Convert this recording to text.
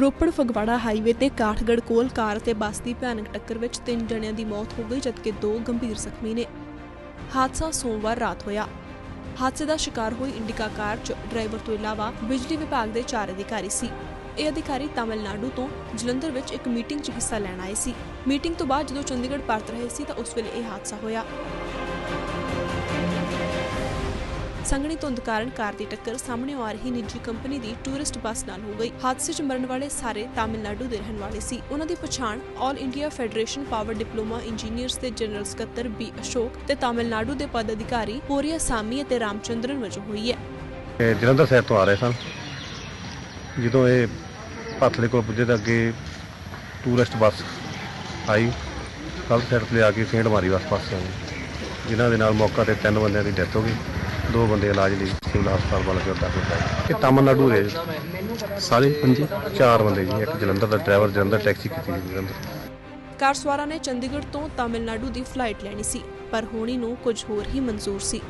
Ropar Phagwara highway ਤੇ ਕਾਠਗੜ੍ਹ ਕੋਲ ਕਾਰ ਤੇ ਬੱਸ ਦੀ ਭਿਆਨਕ ਟੱਕਰ ਵਿੱਚ ਤਿੰਨ ਜਣਿਆਂ ਦੀ ਮੌਤ ਹੋ ਗਈ, ਜਦਕਿ ਦੋ ਗੰਭੀਰ ਜ਼ਖਮੀ ਨੇ। ਹਾਦਸਾ ਸੋਮਵਾਰ ਰਾਤ ਹੋਇਆ। ਹਾਦਸੇ ਦਾ ਸ਼ਿਕਾਰ ਹੋਈ ਇੰਡਿਕਾ ਕਾਰ 'ਚ ਡਰਾਈਵਰ ਤੋਂ ਇਲਾਵਾ ਬਿਜਲੀ ਵਿਭਾਗ ਦੇ ਚਾਰ ਅਧਿਕਾਰੀ ਸੀ। ਇਹ ਅਧਿਕਾਰੀ ਤਾਮਿਲਨਾਡੂ ਤੋਂ ਜਲੰਧਰ ਵਿੱਚ ਇੱਕ ਮੀਟਿੰਗ 'ਚ ਹਿੱਸਾ ਲੈਣ ਆਏ ਸੀ। ਮੀਟਿੰਗ ਤੋਂ ਬਾਅਦ ਜਦੋਂ ਚੰਡੀਗੜ੍ਹ ਪਰਤ ਰਹੇ ਸੀ ਤਾਂ ਉਸ ਵੇਲੇ ਇਹ ਹਾਦਸਾ ਹੋਇਆ। ਸੰਘਣੀ ਧੁੰਦ ਕਾਰਨ ਕਾਰ ਦੀ ਟੱਕਰ ਸਾਹਮਣੇ ਆ ਰਹੀ ਨਿੱਜੀ ਕੰਪਨੀ ਦੀ ਟੂਰਿਸਟ ਬੱਸ ਨਾਲ ਹੋ ਗਈ। ਹਾਦਸੇ 'ਚ ਮਰਨ ਵਾਲੇ ਸਾਰੇ ਤਾਮਿਲਨਾਡੂ ਦੇ ਰਹਿਣ ਵਾਲੇ ਸੀ। ਉਹਨਾਂ ਦੀ ਪਛਾਣ all India federation power diploma engineers ਦੇ ਜਨਰਲ ਸਕੱਤਰ ਬੀ ਅਸ਼ੋਕ ਤੇ ਤਾਮਿਲਨਾਡੂ ਦੇ ਪਦ ਅਧਿਕਾਰੀ ਪੋਰੀਆ ਸਾਮੀ ਅਤੇ ਰਾਮਚੰਦਰਨ ਵਜੋਂ ਹੋਈ ਹੈ। ਇਹ ਜਲੰਧਰ ਸਾਈਡ ਤੋਂ ਆ ਰਹੇ ਸਨ। ਜਦੋਂ ਇਹ ਪੱਥ ਦੇ ਕੋਲ ਪੁੱਜੇ ਤਾਂ ਅੱਗੇ ਟੂਰਿਸਟ ਬੱਸ ਆਈ। ਗਲਤ ਸਾਈਡ ਤੇ ਆ ਕੇ ਫੇਂਡ ਮਾਰੀ ਬੱਸ ਪਾਸੇ। ਨੂੰ ਜਿਨ੍ਹਾਂ ਦੇ ਨਾਲ ਮੌਕਾ ਤੇ ਤਿੰਨ ਬੰਦਿਆਂ ਦੀ ਡੈਥ ਹੋ ਗਈ। ਦੋ ਬੰਦੇ ਇਲਾਜ ਲਈ ਸਿਵਲ ਹਸਪਤਾਲ ਵੱਲ ਕੇ ਦਾਖਲ ਕਰਾਏ ਇਹ ਤਾਮਿਲਨਾਡੂ ਦੇ ਸਾਰੇ ਪੰਜੀ ਚਾਰ ਬੰਦੇ ਜੀ, ਇੱਕ ਜਲੰਧਰ ਦਾ ਡਰਾਈਵਰ, ਜਲੰਧਰ ਟੈਕਸੀ ਕੀਤੀ ਜੀ ਜਲੰਧਰ। ਕਾਰ ਸਵਾਰਾਂ ਨੇ ਚੰਡੀਗੜ੍ਹ ਤੋਂ ਤਾਮਿਲਨਾਡੂ ਦੀ ਫਲਾਈਟ ਲੈਣੀ ਸੀ, ਪਰ ਹੋਣੀ ਨੂੰ ਕੁਝ ਹੋਰ ਹੀ ਮਨਜ਼ੂਰ ਸੀ।